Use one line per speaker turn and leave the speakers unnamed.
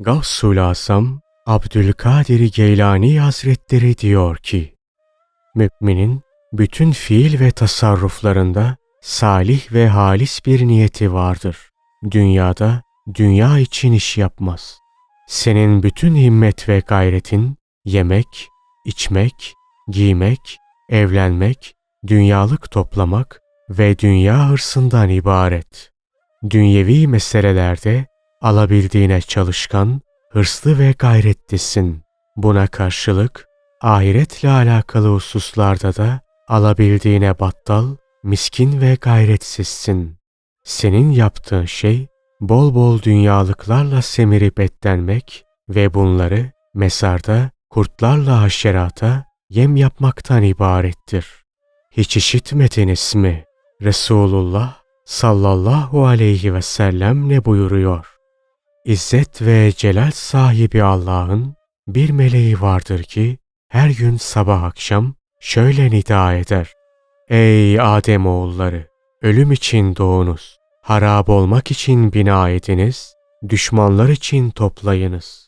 Gavsul Asam Abdülkadir Geylani Hazretleri diyor ki, Müminin bütün fiil ve tasarruflarında salih ve halis bir niyeti vardır. Dünyada dünya için iş yapmaz. Senin bütün himmet ve gayretin yemek, içmek, giymek, evlenmek, dünyalık toplamak ve dünya hırsından ibaret. Dünyevi meselelerde alabildiğine çalışkan, hırslı ve gayretlisin. Buna karşılık ahiretle alakalı hususlarda da alabildiğine battal, miskin ve gayretsizsin. Senin yaptığın şey bol bol dünyalıklarla semirip etlenmek ve bunları mesarda kurtlarla haşerata yem yapmaktan ibarettir. Hiç işitmediniz mi? Resulullah sallallahu aleyhi ve sellem ne buyuruyor? İzzet ve celal sahibi Allah'ın bir meleği vardır ki her gün sabah akşam şöyle nida eder. Ey Adem oğulları! Ölüm için doğunuz. Harap olmak için bina ediniz. Düşmanlar için toplayınız.